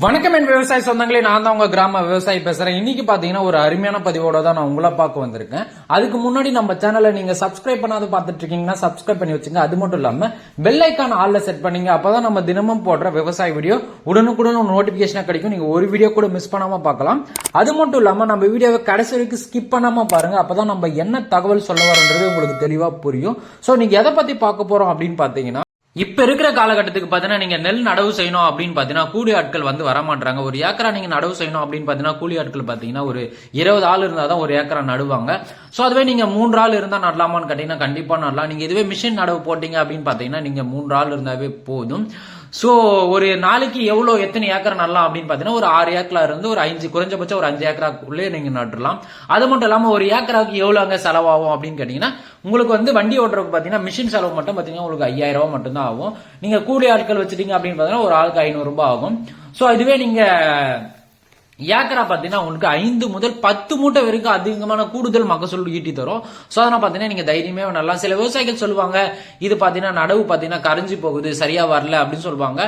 வணக்கம் என் விவசாய சொந்தங்களே நான் தான் உங்க கிராம விவசாயி பேசுறேன். இன்னைக்கு பாத்தீங்கன்னா ஒரு அருமையான பதிவோட தான் நான் உங்களை பார்க்க வந்திருக்கேன். அதுக்கு முன்னாடி நம்ம சேனலை நீங்க சப்ஸ்கிரைப் பண்ணாத பாத்துட்டு இருக்கீங்கன்னா சப்ஸ்கிரைப் பண்ணி வச்சுங்க. அது மட்டும் இல்லாம பெல் ஐக்கான் ஆல்ல செட் பண்ணீங்க அப்பதான் நம்ம தினமும் போடுற விவசாய வீடியோ உடனுக்குடன் நோட்டிபிகேஷனா கிடைக்கும். நீங்க ஒரு வீடியோ கூட மிஸ் பண்ணாம பார்க்கலாம். அது மட்டும் இல்லாம நம்ம வீடியோவை கடைசி வரைக்கும் ஸ்கிப் பண்ணாம பாருங்க. அப்பதான் நம்ம என்ன தகவல் சொல்ல வரன்றது உங்களுக்கு தெளிவா புரியும். சோ நீங்க எதை பத்தி பார்க்க போறோம் அப்படின்னு பாத்தீங்கன்னா இப்ப இருக்கிற காலகட்டத்துக்கு பாத்தீங்கன்னா நீங்க நெல் நடவு செய்யணும் அப்படின்னு பாத்தீங்கன்னா கூலி ஆட்கள் வந்து வரமாட்டாங்க ஒரு ஏக்கரா நீங்க நடவு செய்யணும் அப்படின்னு பாத்தீங்கன்னா கூலி ஆட்கள் பாத்தீங்கன்னா ஒரு இருபது ஆள் இருந்தால் தான் ஒரு ஏக்கரா நடுவாங்க. சோ அதுவே நீங்க மூன்று ஆள் இருந்தா நடலாமான்னு கேட்டீங்கன்னா கண்டிப்பா நடலாம். நீங்க இதுவே மிஷின் நடவு போட்டீங்க அப்படின்னு பாத்தீங்கன்னா நீங்க மூன்று ஆள் இருந்தாவே போதும். ஸோ ஒரு நாளைக்கு எவ்வளோ எத்தனை ஏக்கர் நடலாம் அப்படின்னு பார்த்தீங்கன்னா ஒரு ஆறு ஏக்கரா இருந்து ஒரு அஞ்சு குறைஞ்சபட்சம் ஒரு அஞ்சு ஏக்கராக்குள்ளே நீங்கள் நட்டுலாம் அது மட்டும் இல்லாமல் ஒரு ஏக்கராவுக்கு எவ்வளோ அங்கே செலவாகும் அப்படின்னு கேட்டிங்கன்னா உங்களுக்கு வந்து வண்டி ஓட்டுறதுக்கு பார்த்தீங்கன்னா மிஷின் செலவு மட்டும் பார்த்தீங்கன்னா உங்களுக்கு ஐயாயிரம் ரூபாய் மட்டும்தான் ஆகும். நீங்கள் கூலி ஆட்கள் வச்சுட்டீங்க அப்படின்னு பார்த்தீங்கன்னா ஒரு ஆளுக்கு ஐநூறுரூபா ஆகும். ஸோ இதுவே நீங்கள் ஏக்கரா பார்த்தீங்கன்னா உங்களுக்கு ஐந்து முதல் பத்து மூட்டை வரைக்கும் அதிகமான கூடுதல் மகசூல் ஈட்டி தரும். ஸோ அதனால் பார்த்தீங்கன்னா நீங்கள் தைரியமே நல்லா சில விவசாயிகள் சொல்லுவாங்க இது பார்த்தீங்கன்னா நடவு பார்த்தீங்கன்னா கரைஞ்சி போகுது சரியாக வரல அப்படின்னு சொல்லுவாங்க.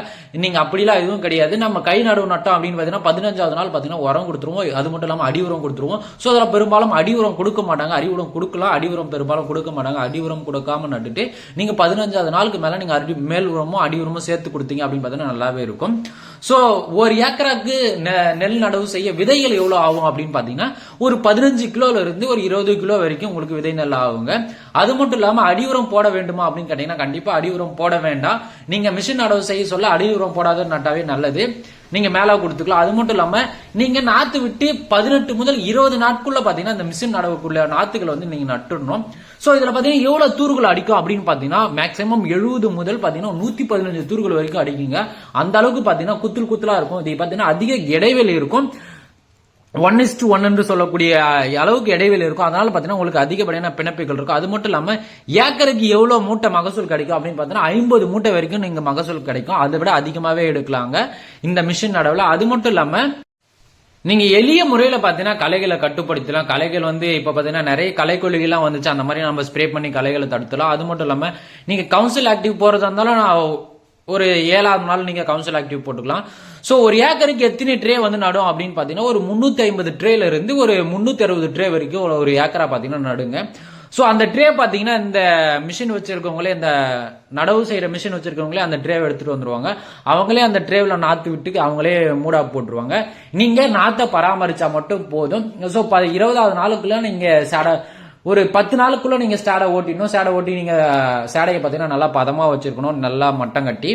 நீங்கள் அப்படிலாம் எதுவும் கிடையாது. நம்ம கை நடவு நட்டோம் அப்படின்னு பார்த்தீங்கன்னா பதினஞ்சாவது நாள் பார்த்தீங்கன்னா உரம் கொடுத்துருவோம். அது மட்டும் இல்லாமல் அடி உரம் கொடுத்துருவோம். ஸோ அதில் பெரும்பாலும் அடி உரம் கொடுக்க மாட்டாங்க. அடி உரம் கொடுக்கலாம் அடி உரம் பெரும்பாலும் கொடுக்க மாட்டாங்க. அடி உரம் கொடுக்காம நட்டுட்டு நீங்கள் பதினஞ்சாவது நாளுக்கு மேலே நீங்கள் அடி மேல் உரமும் அடி உரமும் சேர்த்து கொடுத்தீங்க அப்படின்னு பார்த்தீங்கன்னா நல்லாவே இருக்கும். ஸோ ஒரு ஏக்கராக்கு நெ- நெல் நடவு செய்ய விதைகள் எவ்வளோ ஆகும் அப்படின்னு பார்த்தீங்கன்னா ஒரு பதினஞ்சு கிலோல இருந்து ஒரு இருபது கிலோ வரைக்கும் உங்களுக்கு விதை நெல் ஆகுங்க. அது மட்டும் இல்லாமல் அடி உரம் போட வேண்டுமா அப்படின்னு கேட்டீங்கன்னா கண்டிப்பாக அடி உரம் போட வேண்டாம். நீங்கள் மிஷின் நடவு செய்ய சொல்ல அடி உரம் போடாத நட்டாவே நல்லது. நீங்க மேலே கொடுத்துக்கலாம். அது மட்டும் இல்லாம நீங்க நாத்து விட்டு பதினெட்டு முதல் இருபது நாட்குள்ள பாத்தீங்கன்னா இந்த மிஷின் நடவுக்குள்ள நாத்துக்களை வந்து நீங்க நட்டுடணும் சோ இதுல பாத்தீங்கன்னா எவ்வளவு தூர்கள் அடிக்கும் அப்படின்னு பாத்தீங்கன்னா மேக்ஸிமம் எழுபது முதல் பாத்தீங்கன்னா நூத்தி பதினஞ்சு தூர்கள் வரைக்கும் அடிக்குங்க. அந்த அளவுக்கு பாத்தீங்கன்னா குத்துல் குத்துலா இருக்கும். இது பாத்தீங்கன்னா அதிக இடைவெளி இருக்கும். ஒன் இஸ் டு ஒன் என்று சொல்லக்கூடிய அளவுக்கு இடைவெளி இருக்கும். அதனால பாத்தீங்கன்னா உங்களுக்கு அதிகப்படியான பிணப்புகள் இருக்கும். அது மட்டும் இல்லாம ஏக்கருக்கு எவ்வளவு மூட்டை மகசூல் கிடைக்கும் அப்படின்னு பாத்தீங்கன்னா ஐம்பது மூட்டை வரைக்கும் நீங்க மகசூல் கிடைக்கும். அதை விட அதிகமாவே எடுக்கலாங்க. இந்த மிஷின் நடவுல அது மட்டும் இல்லாம நீங்க எளிய முறையில பாத்தீங்கன்னா கலைகளை கட்டுப்படுத்தலாம். கலைகள் வந்து இப்ப பாத்தீங்கன்னா நிறைய களைக்கொல்லிகள்லாம் வந்துச்சு. அந்த மாதிரி நம்ம ஸ்ப்ரே பண்ணி கலைகளை தடுத்தலாம் அது மட்டும் இல்லாம நீங்க கவுன்சில் ஆக்டிவ் போறதா இருந்தாலும் நான் ஒரு ஏழாவது நாள் நீங்கள் கவுன்சில் ஆக்டிவ் போட்டுக்கலாம். ஸோ ஒரு ஏக்கருக்கு எத்தனை ட்ரே வந்து நடும் அப்படின்னு பார்த்தீங்கன்னா ஒரு முந்நூற்றி ஐம்பது இருந்து ஒரு முந்நூற்றி அறுபது ட்ரே வரைக்கும் ஒரு ஏக்கராக பார்த்தீங்கன்னா நடுங்க. ஸோ அந்த ட்ரே பார்த்தீங்கன்னா இந்த மிஷின் வச்சிருக்கவங்களே இந்த நடவு செய்கிற மிஷின் வச்சிருக்கவங்களே அந்த ட்ரேவை எடுத்துகிட்டு வந்துடுவாங்க அவங்களே அந்த ட்ரேவில் நாற்று விட்டு அவங்களே மூடாக போட்டுருவாங்க. நீங்கள் நாற்றை பராமரித்தா மட்டும் போதும். ஸோ ப இருபதாவது நாளுக்குள்ளே நீங்கள் சட ஒரு பத்து நாளுக்குள்ள நீங்க ஸ்டாடை ஓட்டிடணும் ஸ்டாடை ஓட்டி நீங்க சேடையை பாத்தீங்கன்னா நல்லா பதமா வச்சிருக்கணும் நல்லா மட்டம் கட்டி.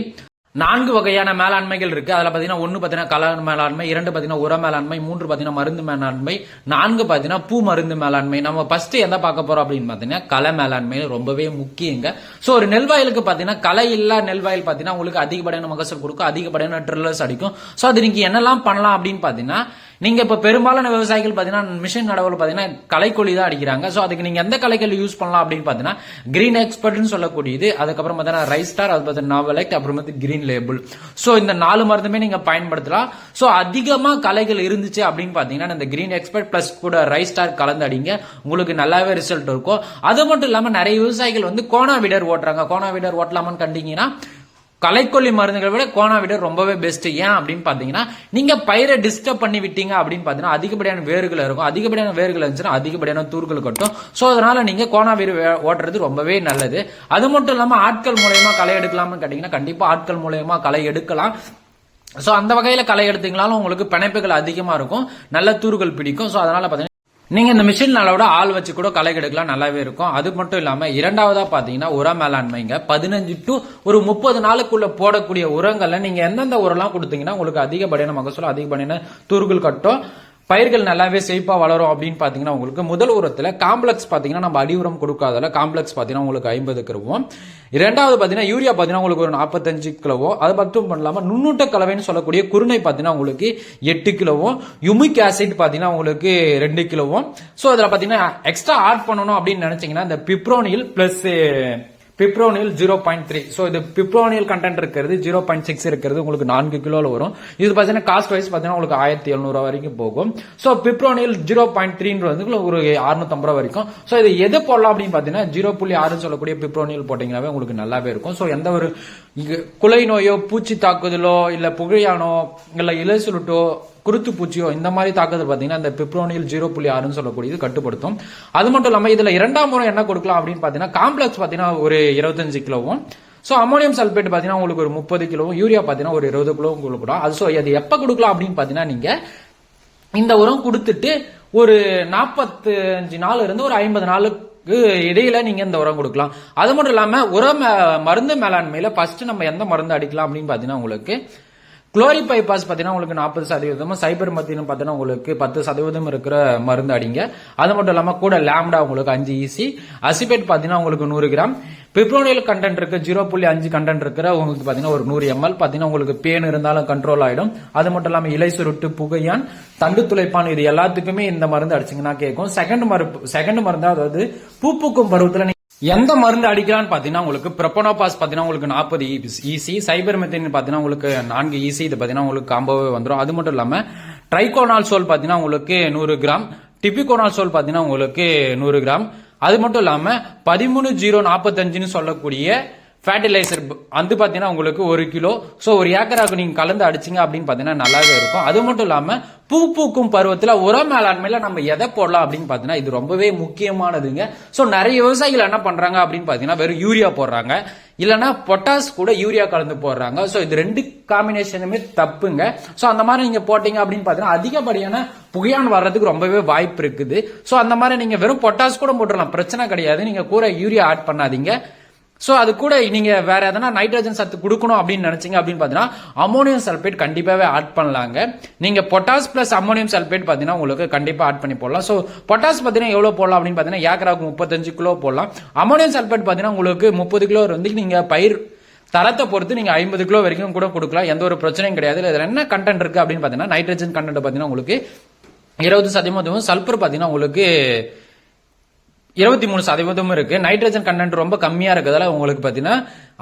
நான்கு வகையான மேலாண்மைகள் இருக்கு. அதுல பாத்தீங்கன்னா ஒன்னு பாத்தீங்கன்னா கலர் மேலாண்மை இரண்டு பாத்தீங்கன்னா உர மேலாண்மை மூன்று பாத்தீங்கன்னா மருந்து மேலாண்மை நான்கு பாத்தீங்கன்னா பூ மருந்து மேலாண்மை. நம்ம ஃபர்ஸ்ட் எந்த பார்க்க போறோம் அப்படின்னு பாத்தீங்கன்னா கலை மேலாண்மை ரொம்பவே முக்கியங்க. சோ ஒரு நெல்வாயிலுக்கு பாத்தீங்கன்னா கலை இல்லா நெல்வாயில் பாத்தீங்கன்னா உங்களுக்கு அதிகப்படியான மகசூல் கொடுக்கும் அதிகப்படியான ட்ரில்லர்ஸ் அடிக்கும். சோ அது நீங்க என்னெல்லாம் பண்ணலாம் அப்படின்னு பாத்தீங்கன்னா நீங்க இப்ப பெரும்பாலான விவசாயிகள் பாத்தீங்கன்னா மிஷின் நடவுல பாத்தீங்கன்னா களைக்கொல்லி தான் அடிக்கிறாங்க. சோ அதுக்கு நீங்க எந்த களைக்கொல்லி யூஸ் பண்ணலாம் அப்படின்னு பாத்தீங்கன்னா கிரீன் எக்ஸ்பர்ட்னு சொல்லக்கூடியது. அதுக்கப்புறம் பாத்தீங்கன்னா ரைஸ் ஸ்டார் அது பார்த்தீங்கன்னா நாவலெக்ட் அப்புறம் வந்து கிரீன் லேபிள் சோ இந்த நாலு மருந்துமே நீங்க பயன்படுத்தலாம். சோ அதிகமா களைகள் இருந்துச்சு அப்படின்னு பாத்தீங்கன்னா இந்த கிரீன் எக்ஸ்பர்ட் பிளஸ் கூட ரைஸ் ஸ்டார் கலந்து அடிங்க. உங்களுக்கு நல்லாவே ரிசல்ட் இருக்கும். அது மட்டும் இல்லாம நிறைய விவசாயிகள் வந்து கோனா விடர் ஓட்டுறாங்க. கோனா விடர் ஓட்டலாமான்னு கண்டிங்கன்னா களைக்கொல்லி மருந்துகளை விட கோனாவிடர் ரொம்பவே பெஸ்ட் ஏன் அப்படின்னு பாத்தீங்கன்னா நீங்க பயிரை டிஸ்டர்ப் பண்ணி விட்டீங்க அப்படின்னு பாத்தீங்கன்னா அதிகப்படியான வேர்கள் இருக்கும். அதிகப்படியான வேர்கள் இருந்துச்சுன்னா அதிகப்படியான தூர்கள் கட்டும். சோ அதனால நீங்க கோனாவீர் ஓட்டுறது ரொம்பவே நல்லது. அது மட்டும் இல்லாம ஆட்கள் மூலயமா களை எடுக்கலாம்னு கேட்டீங்கன்னா கண்டிப்பா ஆட்கள் மூலயமா களை எடுக்கலாம். சோ அந்த வகையில களை எடுத்தீங்களாலும் உங்களுக்கு பிணைப்புகள் அதிகமா இருக்கும். நல்ல தூர்கள் பிடிக்கும். சோ அதனால பாத்தீங்கன்னா நீங்க இந்த மிஷின் ஆள் வச்சு கூட களை எடுக்கலாம் நல்லாவே இருக்கும். அது மட்டும் இல்லாம இரண்டாவதா பாத்தீங்கன்னா உர மேலாண்மைங்க. பதினஞ்சு டு ஒரு முப்பது நாளுக்குள்ள போடக்கூடிய உரங்களை நீங்க எந்தெந்த உரம்லாம் கொடுத்தீங்கன்னா உங்களுக்கு அதிகப்படியான மகசூல் அதிகப்படியான தூர்கள் கட்டும். பயிர்கள் நல்லாவே செழிப்பாக வளரும் அப்படின்னு பார்த்தீங்கன்னா உங்களுக்கு முதல் உரத்தில் காம்ப்ளெக்ஸ் பார்த்தீங்கன்னா நம்ம அடி உரம் கொடுக்காதல காம்ப்ளெக்ஸ் பார்த்தீங்கன்னா உங்களுக்கு ஐம்பது கிலோவும் இரண்டாவது பார்த்தீங்கன்னா யூரியா பார்த்தீங்கன்னா உங்களுக்கு ஒரு நாற்பத்தஞ்சு கிலோவோ. அது மட்டும் பண்ணலாம நுண்ணூட்ட கலவைன்னு சொல்லக்கூடிய குருணை பார்த்தீங்கன்னா உங்களுக்கு எட்டு கிலோவும் யுமிக் ஆசிட் பார்த்தீங்கன்னா உங்களுக்கு ரெண்டு கிலோவும் ஸோ அதில் பார்த்தீங்கன்னா எக்ஸ்ட்ரா ஆட் பண்ணணும் அப்படின்னு நினச்சிங்கன்னா இந்த fipronil plus fipronil zero point three so இது பிப்ரோனியல் கண்டென்ட் இருக்கிறது ஜீரோ பாயிண்ட் சிக்ஸ் இருக்கிறது உங்களுக்கு நான்கு கிலோவில் வரும். இது பார்த்தீங்கன்னா காஸ்ட் வைஸ் பார்த்தீங்கன்னா உங்களுக்கு ஆயிரத்தி எழுநூறு வரைக்கும் போகும். ஸோ பிப்ரோனியல் ஜீரோ பாயிண்ட் த்ரீன்றது வந்து உங்களுக்கு ஒரு அறுநூத்தம்பது ரூபா வரைக்கும். ஸோ இது எது போடலாம் அப்படின்னு பார்த்தீங்கன்னா ஜீரோ புள்ளி ஆறுன்னு சொல்லக்கூடிய பிப்ரோனியல் போட்டிங்கனாவே உங்களுக்கு நல்லாவே இருக்கும். ஸோ எந்த ஒரு குலை நோயோ பூச்சி தாக்குதலோ இல்லை புகையானோ இல்லை இலை சுருட்டோ குருத்து பூச்சியோ இந்த மாதிரி தாக்குதல் பார்த்தீங்கன்னா இந்த பிப்ரோனில் ஜீரோ புள்ளி ஆறுன்னு சொல்லக்கூடியது கட்டுப்படுத்தும். அது மட்டும் இல்லாமல் இதுல இரண்டாம் முறை என்ன கொடுக்கலாம் அப்படின்னு பார்த்தீங்கன்னா காம்ப்ளெக்ஸ் பார்த்தீங்கன்னா ஒரு இருபத்தஞ்சு கிலோவும் ஸோ அமோனியம் சல்பேட் பார்த்தீங்கன்னா உங்களுக்கு ஒரு முப்பது கிலோவும் யூரியா பார்த்தீங்கன்னா ஒரு இருபது கிலோவும் கொடுக்கலாம். அது ஸோ அது எப்போ கொடுக்கலாம் அப்படின்னு பார்த்தீங்கன்னா நீங்க இந்த உரம் கொடுத்துட்டு ஒரு நாற்பத்தி அஞ்சு நாள் இருந்து ஒரு ஐம்பது நாளுக்கு இடையில நீங்க இந்த உரம் கொடுக்கலாம். அது மட்டும் இல்லாம உரம் மருந்து மேலாண்மையில ஃபர்ஸ்ட் நம்ம எந்த மருந்து அடிக்கலாம் அப்படின்னு பாத்தீங்கன்னா உங்களுக்கு குளோரிபைபாஸ் பார்த்தீங்கன்னா உங்களுக்கு நாற்பது சதவீதமும் சைபர் மத்தின்னு பார்த்தீங்கன்னா உங்களுக்கு பத்து சதவீதம் இருக்கிற மருந்து அடிங்க. அது மட்டும் இல்லாமல் கூட லேம்டா உங்களுக்கு அஞ்சு ஈசி அசிபேட் பார்த்தீங்கன்னா உங்களுக்கு நூறு கிராம். பிப்ரோனியல் கண்டென்ட் இருக்கு ஜீரோ புள்ளி அஞ்சு கண்டென்ட் இருக்கிற உங்களுக்கு பார்த்தீங்கன்னா ஒரு நூறு எம்எல் பார்த்தீங்கன்னா உங்களுக்கு பேன் இருந்தாலும் கண்ட்ரோல் ஆகிடும் அது மட்டும் இல்லாமல் இலை சுருட்டு புகையான் தண்டு துளைப்பான் இது எல்லாத்துக்குமே இந்த மருந்து அடிச்சிங்கன்னா கேட்கும். செகண்ட் மருந்து செகண்ட் மருந்தா அதாவது பூ பூக்கும் பருவத்தில் நீங்க எந்த மருந்து அடிக்கலாம்னு பாத்தீங்கன்னா உங்களுக்கு ப்ரொபனோபாஸ் பாத்தீங்கன்னா உங்களுக்கு நாற்பது ஈசி சைபர் மெத்தின் பாத்தீங்கன்னா உங்களுக்கு நான்கு ஈசி இது பாத்தீங்கன்னா உங்களுக்கு காம்போவே வந்துடும் அது மட்டும் இல்லாம ட்ரைகோனால் சோல் பாத்தீங்கன்னா உங்களுக்கு நூறு கிராம் டிபிகோனால் சோல் பாத்தீங்கன்னா உங்களுக்கு நூறு கிராம். அது மட்டும் இல்லாம பதிமூணு ஜீரோ நாற்பத்தஞ்சுன்னு சொல்லக்கூடிய ஃபர்டிலைசர் வந்து பார்த்தீங்கன்னா உங்களுக்கு ஒரு கிலோ. ஸோ ஒரு ஏக்கராக்கு நீங்கள் கலந்து அடிச்சிங்க அப்படின்னு பார்த்தீங்கன்னா நல்லாவே இருக்கும். அது மட்டும் இல்லாமல் பூ பூக்கும் பருவத்தில் உர மேலாண்மையில் நம்ம எதை போடலாம் அப்படின்னு பார்த்தீங்கன்னா இது ரொம்பவே முக்கியமானதுங்க. ஸோ நிறைய விவசாயிகள் என்ன பண்ணுறாங்க அப்படின்னு பார்த்தீங்கன்னா வெறும் யூரியா போடுறாங்க. இல்லைன்னா பொட்டாஸ் கூட யூரியா கலந்து போடுறாங்க. ஸோ இது ரெண்டு காம்பினேஷனுமே தப்புங்க. ஸோ அந்த மாதிரி நீங்கள் போட்டீங்க அப்படின்னு பார்த்தீங்கன்னா அதிகப்படியான புகையான் வர்றதுக்கு ரொம்பவே வாய்ப்பு இருக்குது. ஸோ அந்த மாதிரி நீங்கள் வெறும் பொட்டாஸ் கூட போட்டுடலாம் பிரச்சனை கிடையாது. நீங்கள் கூட யூரியா ஆட் பண்ணாதீங்க. ஸோ அது கூட நீங்கள் வேறு எதனா நைட்ரஜன் சத்து கொடுக்கணும் அப்படின்னு நினச்சிங்க அப்படின்னு பார்த்தீங்கன்னா அமோனியம் சல்பேட் கண்டிப்பாகவே ஆட் பண்ணலாங்க. நீங்கள் பொட்டாஸ் ப்ளஸ் அமோனியம் சல்பேட் பார்த்தீங்கன்னா உங்களுக்கு கண்டிப்பாக ஆட் பண்ணி போடலாம். ஸோ பொட்டாஸ் பார்த்தீங்கன்னா எவ்வளோ போடலாம் அப்படின்னு பார்த்தீங்கன்னா ஏக்கராவுக்கு முப்பத்தஞ்சு கிலோ போடலாம். அமோனியம் சல்பேட் பார்த்தீங்கன்னா உங்களுக்கு முப்பது கிலோ வந்து நீங்கள் பயிர் தரத்தை பொறுத்து நீங்கள் ஐம்பது கிலோ வரைக்கும் கூட கொடுக்கலாம். எந்த ஒரு பிரச்சனையும் கிடையாது. இதில் என்ன கண்டென்ட் இருக்குது அப்படின்னு பார்த்தீங்கன்னா நைட்ரஜன் கண்டென்ட் பார்த்தீங்கன்னா உங்களுக்கு இருபது சதவீதம் சல்பர் பார்த்தீங்கன்னா உங்களுக்கு இருபத்தி மூணு சதவீதமும் இருக்கு. நைட்ரஜன் கண்டென்ட் ரொம்ப கம்மியா இருக்கிறதால உங்களுக்கு பாத்தீங்கன்னா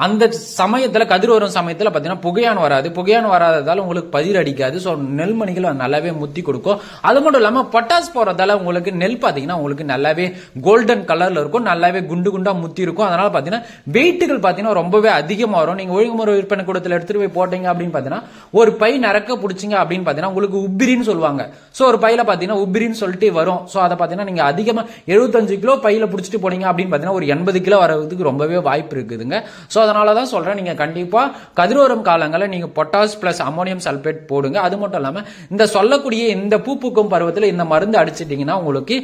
அந்த சமயத்தில் கதிர் வரும் சமயத்தில் பார்த்தீங்கன்னா புகையான் வராது. புகையான் வராததால் உங்களுக்கு பதிர் அடிக்காது ஸோ நெல்மணிகள் நல்லாவே முத்தி கொடுக்கும். அது மட்டும் இல்லாமல் பொட்டாஸ் போகிறதால உங்களுக்கு நெல் பார்த்தீங்கன்னா உங்களுக்கு நல்லாவே கோல்டன் கலரில் இருக்கும். நல்லாவே குண்டு குண்டாக முத்தி இருக்கும். அதனால் பார்த்தீங்கன்னா வெயிட்டுகள் பார்த்தீங்கன்னா ரொம்பவே அதிகமாக வரும். நீங்கள் ஒழுங்குமுறை விற்பனை கூடத்தில் எடுத்துகிட்டு போய் போட்டீங்க அப்படின்னு பார்த்தீங்கன்னா ஒரு பை நரக்க பிடிச்சிங்க அப்படின்னு பார்த்தீங்கன்னா உங்களுக்கு உப்பிரின்னு சொல்லுவாங்க. ஸோ ஒரு பையில பார்த்தீங்கன்னா உப்பிரின்னு சொல்லிட்டு வரும். ஸோ அதை பார்த்தீங்கன்னா நீங்கள் அதிகமாக எழுபத்தஞ்சு கிலோ பையில் பிடிச்சிட்டு போனீங்க அப்படின்னு பார்த்தீங்கன்னா ஒரு எண்பது கிலோ வரதுக்கு ரொம்பவே வாய்ப்பு இருக்குதுங்க. ஸோ அதனால தான் சொல்றேன். நீங்க கண்டிப்பா கதிரோரம் காலங்களில் நீங்க பொட்டாஸ் பிளஸ் அமோனியம் சல்பேட் போடுங்க. அது மட்டும் இல்லாம இந்த சொல்லக்கூடிய இந்த பூ பூக்கும் பருவத்தில் இந்த மருந்து அடிச்சிட்டீங்கன்னா உங்களுக்கு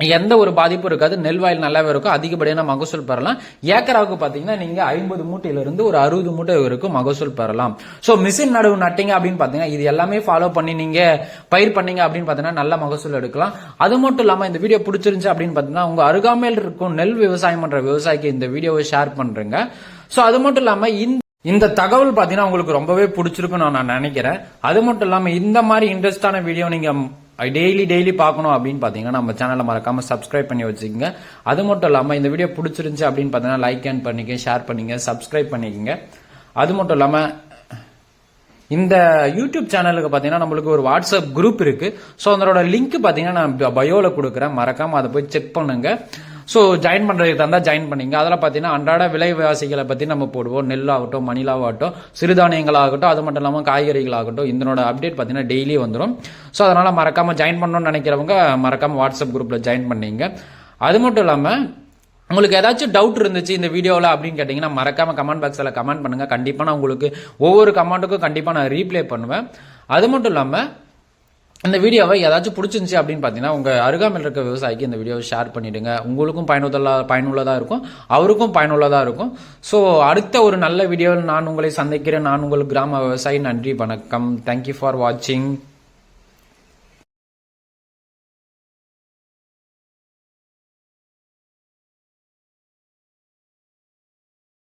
எந்த ஒரு பாதிப்பும் இருக்காது. நெல் வயல் நல்லாவே இருக்கும். அதிகப்படியான மகசூல் பெறலாம். ஏக்கராவுக்கு பாத்தீங்கன்னா நீங்க ஐம்பது மூட்டையில இருந்து ஒரு அறுபது மூட்டை வரைக்கும் மகசூல் பெறலாம். சோ மிஷின் நடவு நட்டிங்க அப்படின்னு பாத்தீங்கன்னா இது எல்லாமே ஃபாலோ பண்ணி நீங்க பயிர் பண்ணீங்க அப்படின்னு பாத்தீங்கன்னா நல்ல மகசூல் எடுக்கலாம். அது மட்டும் இல்லாம இந்த வீடியோ பிடிச்சிருந்துச்சு அப்படின்னு பாத்தீங்கன்னா உங்க அருகாமையில் இருக்கும் நெல் விவசாயம் பண்ற விவசாயிக்கு இந்த வீடியோவை ஷேர் பண்றேங்க. சோ அது மட்டும் இல்லாம இந்த இந்த தகவல் பாத்தீங்கன்னா உங்களுக்கு ரொம்பவே பிடிச்சிருக்குன்னு நான் நினைக்கிறேன். அது மட்டும் இல்லாம இந்த மாதிரி இன்ட்ரெஸ்டான வீடியோ நீங்க டெய்லி டெய்லி பார்க்கணும் அப்படின்னு பார்த்தீங்கன்னா நம்ம சேனலை மறக்காம சப்ஸ்கிரைப் பண்ணி வச்சுக்கோங்க. அது மட்டும் இல்லாமல் இந்த வீடியோ பிடிச்சிருந்துச்சு அப்படின்னு பார்த்தீங்கன்னா லைக் அண்ட் பண்ணிக்க ஷேர் பண்ணிங்க சப்ஸ்கிரைப் பண்ணிக்கங்க. அது மட்டும் இல்லாமல் இந்த யூடியூப் சேனலுக்கு பார்த்தீங்கன்னா நம்மளுக்கு ஒரு வாட்ஸ்அப் குரூப் இருக்கு. ஸோ அதனோட லிங்க் பார்த்தீங்கன்னா நான் பயோவில் கொடுக்குறேன். மறக்காமல் அதை போய் செக் பண்ணுங்க. ஸோ ஜாயின் பண்ணுறதுக்கு தந்தால் ஜாயின் பண்ணிங்க. அதில் பார்த்தீங்கன்னா அன்றாட விலைவாசிகளை பற்றி நம்ம போடுவோம். நெல்லாகட்டும் மணிலாவாகட்டும் சிறுதானியங்களாகட்டும் அது மட்டும் இல்லாமல் காய்கறிகளாகட்டும் இதனோட அப்டேட் பார்த்தீங்கன்னா டெய்லி வந்துடும் ஸோ அதனால் மறக்காமல் ஜாயின் பண்ணணும்னு நினைக்கிறவங்க மறக்காமல் வாட்ஸ்அப் குரூப்பில் ஜாயின் பண்ணீங்க. அது மட்டும் இல்லாமல் உங்களுக்கு ஏதாச்சும் டவுட் இருந்துச்சு இந்த வீடியோவில் அப்படின்னு கேட்டிங்கன்னா மறக்காம கமெண்ட் பாக்ஸில் கமெண்ட் பண்ணுங்க. கண்டிப்பாக நான் உங்களுக்கு ஒவ்வொரு கமெண்ட்டுக்கும் கண்டிப்பாக நான் ரீப்ளே பண்ணுவேன். அது மட்டும் இல்லாமல் இந்த வீடியோவை ஏதாச்சும் பிடிச்சிருந்துச்சி அப்படின்னு பார்த்தீங்கன்னா உங்கள் அருகாமையில் இருக்க விவசாயிக்கு இந்த வீடியோவை ஷேர் பண்ணிடுங்க. உங்களுக்கும் பயனுள்ளதாக பயனுள்ளதாக இருக்கும். அவருக்கும் பயனுள்ளதாக இருக்கும். ஸோ அடுத்த ஒரு நல்ல வீடியோவில் நான் உங்களை சந்திக்கிறேன். நான் உங்கள் கிராம விவசாயி. நன்றி வணக்கம். தேங்க்யூ ஃபார் வாட்சிங்